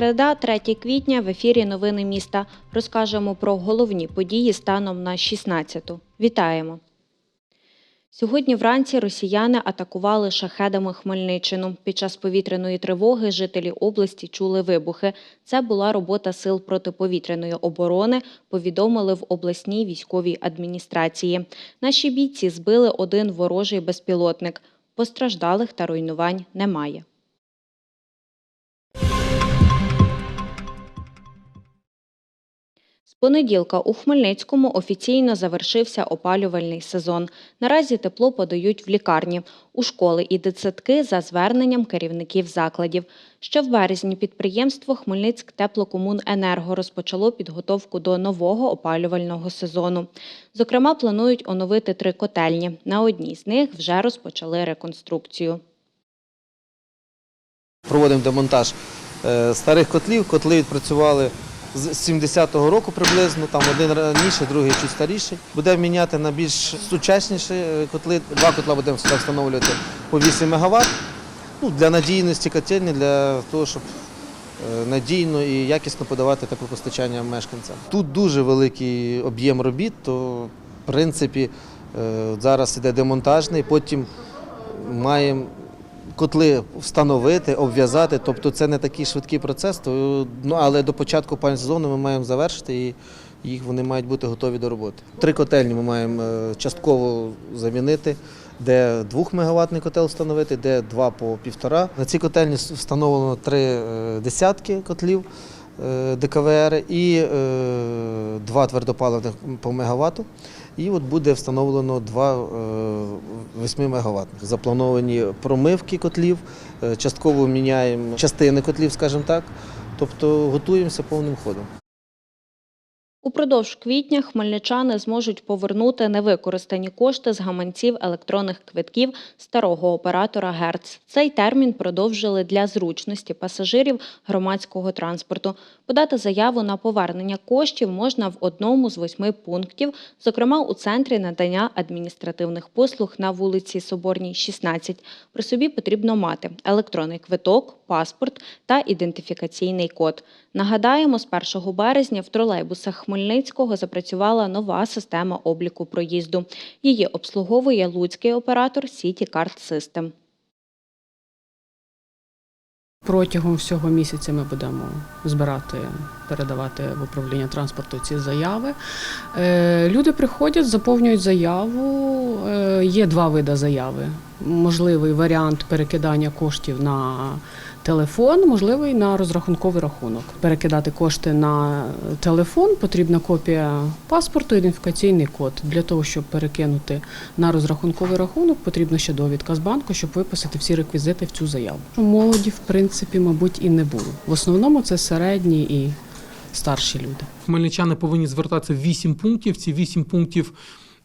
Середа, 3 квітня в ефірі Новини міста. Розкажемо про головні події станом на 16-ту. Вітаємо! Сьогодні вранці росіяни атакували шахедами Хмельниччину. Під час повітряної тривоги жителі області чули вибухи. Це була робота сил протиповітряної оборони, повідомили в обласній військовій адміністрації. Наші бійці збили один ворожий безпілотник. Постраждалих та руйнувань немає. Понеділка у Хмельницькому офіційно завершився опалювальний сезон. Наразі тепло подають в лікарні, у школи і дитсадки за зверненням керівників закладів. Ще в березні підприємство Хмельницьк теплокомуненерго розпочало підготовку до нового опалювального сезону. Зокрема, планують оновити три котельні. На одній з них вже розпочали реконструкцію. Проводимо демонтаж е, старих котлів. Котли відпрацювали з 70-го року приблизно, там один раніше, другий чуть старіший. Будемо міняти на більш сучасніші е, котли. Два котла будемо встановлювати по 8 МВт. Ну, для надійності котельні, для того, щоб е, надійно і якісно подавати теплопостачання мешканцям. Тут дуже великий об'єм робіт, то в принципі е, зараз іде демонтажний, потім маємо котли встановити, обв'язати. Тобто це не такий швидкий процес, ну, але до початку опалювального сезону ми маємо завершити і їх вони мають бути готові до роботи. Три котельні ми маємо е, частково замінити, де 2 мегаваттний котел встановити, де 2 по півтора. На цій котельні встановлено три е, десятки котлів. е, ДКВР і два твердопаливних по мегаватту. І от буде встановлено два е, 8 мегаваттних. Заплановані промивки котлів, е, частково міняємо частини котлів, скажімо так. Тобто готуємося повним ходом. Упродовж квітня хмельничани зможуть повернути невикористані кошти з гаманців електронних квитків старого оператора Герц. Цей термін продовжили для зручності пасажирів громадського транспорту. Подати заяву на повернення коштів можна в одному з восьми пунктів, зокрема у центрі надання адміністративних послуг на вулиці Соборній, 16. При собі потрібно мати електронний квиток, паспорт та ідентифікаційний код. Нагадаємо, з 1 березня в тролейбусах Хмельницького запрацювала нова система обліку проїзду. Її обслуговує луцький оператор City Card System. Протягом всього місяця ми будемо збирати, передавати в управління транспорту ці заяви. Е, Люди приходять, заповнюють заяву. Е, Є два види заяви. Можливий варіант перекидання коштів на телефон, можливий на розрахунковий рахунок. Перекидати кошти на телефон потрібна копія паспорту, ідентифікаційний код. Для того, щоб перекинути на розрахунковий рахунок, потрібна ще довідка з банку, щоб виписати всі реквізити в цю заяву. Молоді, в принципі, мабуть, і не було. В основному це середні і старші люди. Хмельничани повинні звертатися в 8 пунктів. Ці 8 пунктів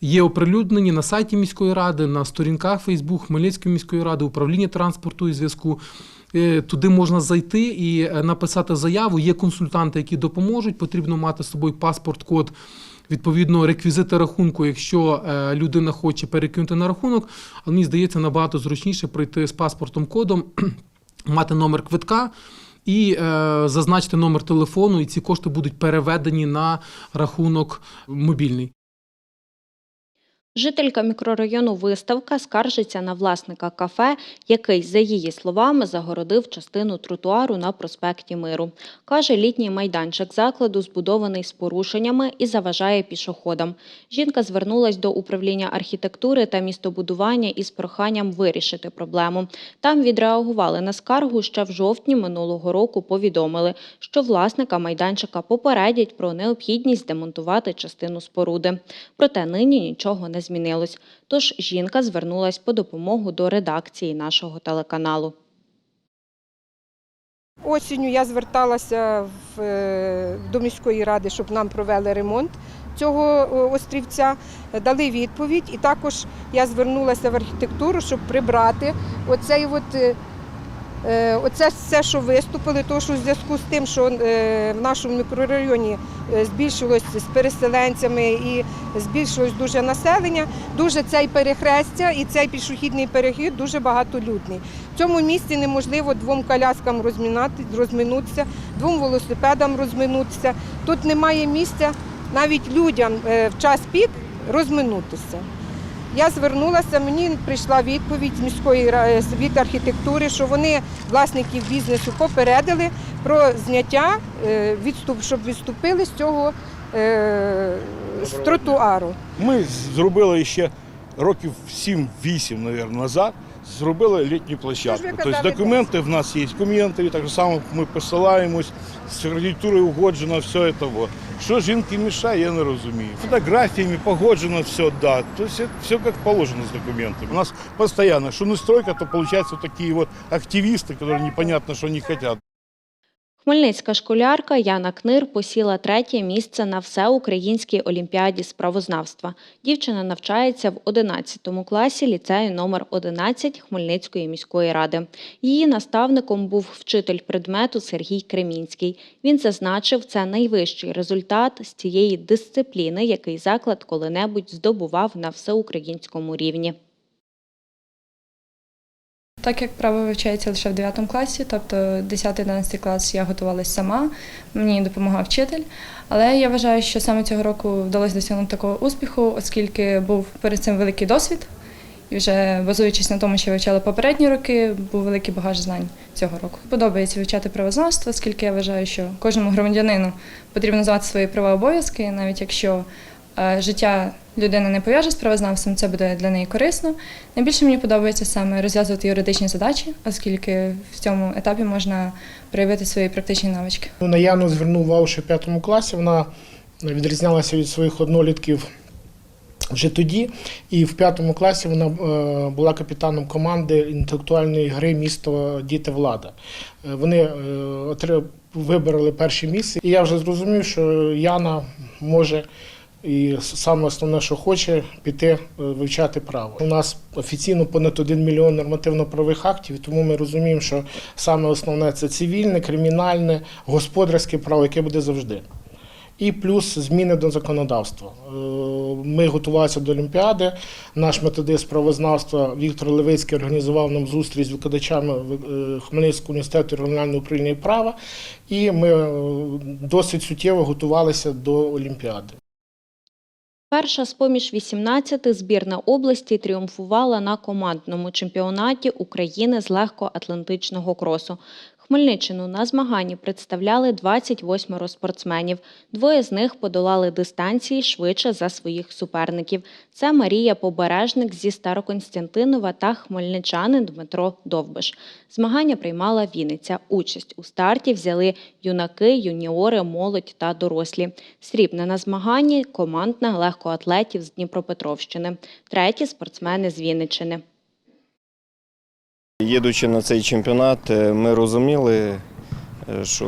є оприлюднені на сайті міської ради, на сторінках Фейсбук Хмельницької міської ради, управління транспорту і зв'язку. Е, Туди можна зайти і е, написати заяву. Є консультанти, які допоможуть. Потрібно мати з собою паспорт, код. Відповідно, реквізити рахунку, якщо е, людина хоче перекинути на рахунок, але мені здається набагато зручніше пройти з паспортом кодом, мати номер квитка і зазначити номер телефону, і ці кошти будуть переведені на рахунок мобільний. Жителька мікрорайону Виставка скаржиться на власника кафе, який, за її словами, загородив частину тротуару на проспекті Миру. Каже, літній майданчик закладу збудований з порушеннями і заважає пішоходам. Жінка звернулась до управління архітектури та містобудування із проханням вирішити проблему. Там відреагували на скаргу ще в жовтні минулого року. Повідомили, що власника майданчика попередять про необхідність демонтувати частину споруди. Проте нині нічого не змінилось. Тож жінка звернулась по допомогу до редакції нашого телеканалу. Осінню я зверталася в, е, до міської ради, щоб нам провели ремонт цього острівця. Дали відповідь, і також я звернулася в архітектуру, щоб прибрати оцей от Е, Оце все, що виступили, то що в зв'язку з тим, що е, в нашому мікрорайоні е, збільшилось з переселенцями і збільшилось дуже населення, дуже цей перехрестя і цей пішохідний перехід дуже багатолюдний. В цьому місці неможливо двом коляскам розминутися, двом велосипедам розминутися. Тут немає місця навіть людям е, в час пік розминутися. Я звернулася, мені прийшла відповідь міської ра- від архітектури, що вони власників бізнесу попередили про зняття е, відступ, щоб відступили з цього е, з тротуару. Ми зробили ще років 7-8, мабуть, назад. Зробили літню площадку. Тобто документи в нас є, документи, так само ми посилаємось, з архітектурою угоджено все це. Що жінки мішає, я не розумію. Фотографіями погоджено все, да. Тобто все як положено з документами. У нас постійно, що не стройка, то виходить такі вот активісти, які непонятно, що вони хочуть. Хмельницька школярка Яна Книр посіла третє місце на всеукраїнській олімпіаді з правознавства. Дівчина навчається в 11 класі ліцею номер 11 Хмельницької міської ради. Її наставником був вчитель предмету Сергій Кремінський. Він зазначив, це найвищий результат з цієї дисципліни, який заклад коли-небудь здобував на всеукраїнському рівні. Так як право вивчається лише в 9 класі, тобто 10-11 клас я готувалася сама, мені допомагав вчитель. Але я вважаю, що саме цього року вдалося досягнути такого успіху, оскільки був перед цим великий досвід. І вже базуючись на тому, що я вивчала попередні роки, був великий багаж знань цього року. Подобається вивчати правознавство, оскільки я вважаю, що кожному громадянину потрібно знати свої права обов'язки, навіть якщо е, життя людини не пов'яже з правознавцем, це буде для неї корисно. Найбільше мені подобається саме розв'язувати юридичні задачі, оскільки в цьому етапі можна проявити свої практичні навички. Ну, На Яну звернув увагу ще в п'ятому класі. Вона відрізнялася від своїх однолітків вже тоді. І в п'ятому класі вона е, була капітаном команди інтелектуальної гри Місто Діти Влада. Е, Вони е, вибороли перше місце. І я вже зрозумів, що Яна може. І саме основне, що хоче, піти е, вивчати право. У нас офіційно понад 1 мільйон нормативно-правових актів, тому ми розуміємо, що саме основне це цивільне, кримінальне, господарське право, яке буде завжди. І плюс зміни до законодавства. Е, Ми готувалися до Олімпіади. Наш методист правознавства Віктор Левицький організував нам зустріч з викладачами е, Хмельницького університету регіонального управління права, і ми досить суттєво готувалися до Олімпіади. Перша з поміж 18 збірна області тріумфувала на командному чемпіонаті України з легкоатлантичного кросу. Хмельниччину на змаганні представляли 28 спортсменів. Двоє з них подолали дистанції швидше за своїх суперників. Це Марія Побережник зі Староконстянтинова та хмельничанин Дмитро Довбиш. Змагання приймала Вінниця. Участь у старті взяли юнаки, юніори, молодь та дорослі. Срібне на змаганні командне легкоатлетів з Дніпропетровщини. Треті спортсмени з Вінниччини. Їдучи на цей чемпіонат, е, ми розуміли, е, що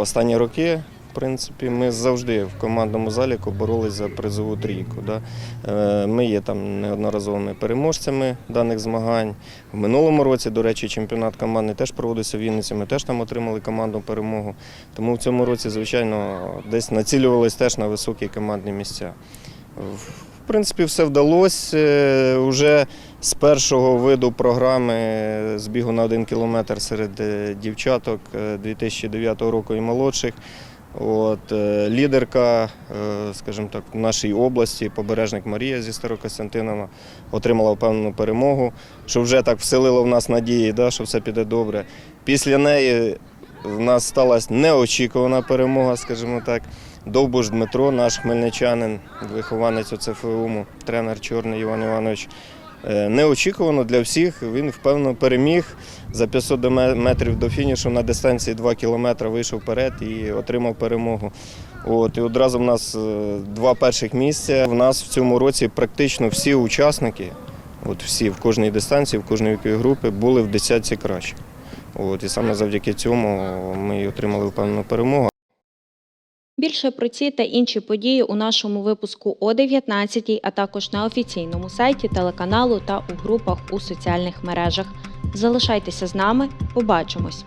останні роки, в принципі, ми завжди в командному заліку боролися за призову трійку. Да? Е, Ми є там неодноразовими переможцями даних змагань. В минулому році, до речі, чемпіонат командний теж проводився в Вінниці. Ми теж там отримали командну перемогу. Тому в цьому році, звичайно, десь націлювалися теж на високі командні місця. В принципі, все вдалося. Уже з першого виду програми збігу на один кілометр серед е, дівчаток е, 2009 року і молодших. От, е, лідерка, е, скажімо так, в нашій області, побережник Марія зі Старокостянтинова, отримала впевнену перемогу, що вже так вселило в нас надії, да, що все піде добре. Після неї в нас сталася неочікувана перемога, скажімо так. Довбуш Дмитро, наш хмельничанин, вихованець ОЦФУМу, тренер Чорний Іван Іванович. Е, Неочікувано для всіх. Він впевнено переміг за 500 метрів до фінішу на дистанції 2 кілометри вийшов вперед і отримав перемогу. От, і одразу в нас е, два перших місця. В нас в цьому році практично всі учасники, от всі в кожній дистанції, в кожній віковій групі були в десятці краще. От, і саме завдяки цьому ми отримали впевнену перемогу. Більше про ці та інші події у нашому випуску о 19, а також на офіційному сайті телеканалу та у групах у соціальних мережах. Залишайтеся з нами, побачимось!